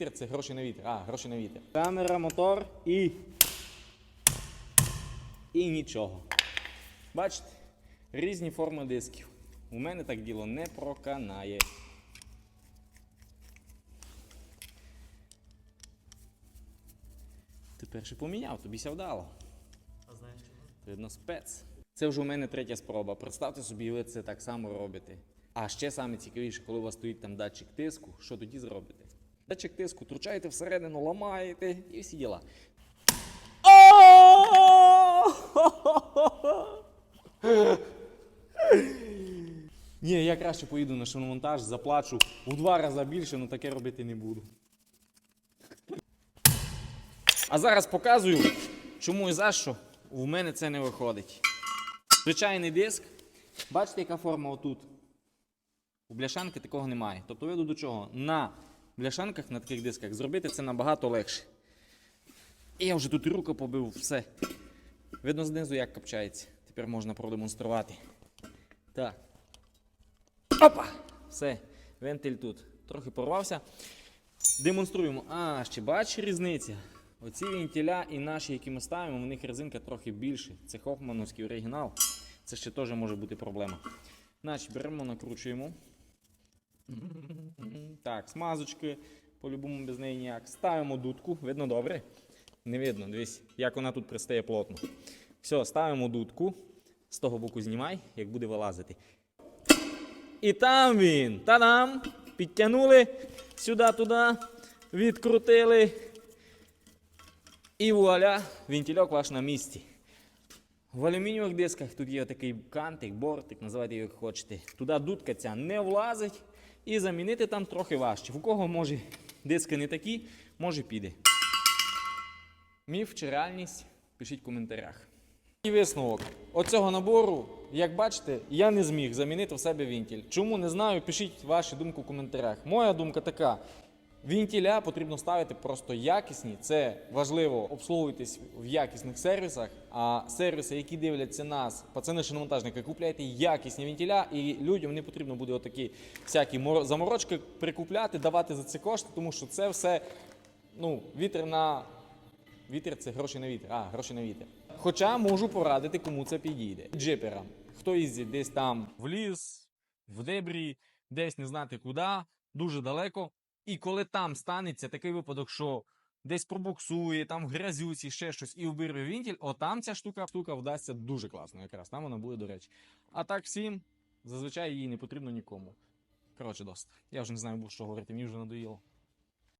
вітер це гроші на вітер. А, гроші на вітер. Камера, мотор і. І нічого. Бачите? Різні форми дисків. У мене так діло не проканає. Тепер ще поміняв, тобі ся вдало. А знаєш чого? Видно, спец. Це вже у мене третя спроба. Представте собі, ви це так само робите. А ще саме цікавіше, коли у вас стоїть там датчик тиску, що тоді зробите? Датчик тиску, тручаєте всередину, ламаєте і всі діла. Ні, я краще поїду на шиномонтаж, заплачу у два рази більше, але таке робити не буду. А зараз показую, чому і за що в мене це не виходить. Звичайний диск. Бачите, яка форма отут? У бляшанки такого немає. Тобто веду до чого? На бляшанках, на таких дисках, зробити це набагато легше. І я вже тут руку побив, все. Видно знизу, як копчається. Тепер можна продемонструвати. Так. Опа! Все, вентиль тут. Трохи порвався. Демонструємо. А, ще бачиш різниця. Оці вентиля і наші, які ми ставимо, у них резинка трохи більше. Це Хофмановський оригінал. Це ще теж може бути проблема. Значить, беремо, накручуємо. Так, смазочки, по-любому без неї ніяк. Ставимо дудку. Видно добре? Не видно, дивись, як вона тут пристає плотно. Все, ставимо дудку. З того боку знімай, як буде вилазити. І там він. Та-дам! Підтягнули сюди-туди, відкрутили. І вуаля, вентильок ваш на місці. В алюмінієвих дисках тут є такий кантик, бортик, називайте його як хочете. Туди дудка ця не влазить. І замінити там трохи важче. У кого може диски не такі, може піде. Міф чи реальність? Пишіть в коментарях. І висновок. Оцього набору, як бачите, я не зміг замінити в себе вінтіль. Чому не знаю, пишіть вашу думку в коментарях. Моя думка така. Вінтіля потрібно ставити просто якісні. Це важливо обслуговуйтесь в якісних сервісах. А сервіси, які дивляться нас, пацани шиномонтажники, купляйте якісні вінтіля, і людям не потрібно буде отакі всякі заморочки прикупляти, давати за це кошти, тому що це все ну, вітер на Вітер це гроші на вітер. А, гроші на вітер. Хоча можу порадити, кому це підійде. Джиперам. Хто їздить десь там в ліс, в дебрі, десь не знати куди, дуже далеко. І коли там станеться такий випадок, що десь пробуксує, там в грязюці, ще щось і вбирve вінтіль, отам ця штука, штука вдасться дуже класно якраз. Там вона буде, до речі. А так всім, зазвичай її не потрібно нікому. Коротше, досить. Я вже не знаю, що говорити, мені вже надоїло.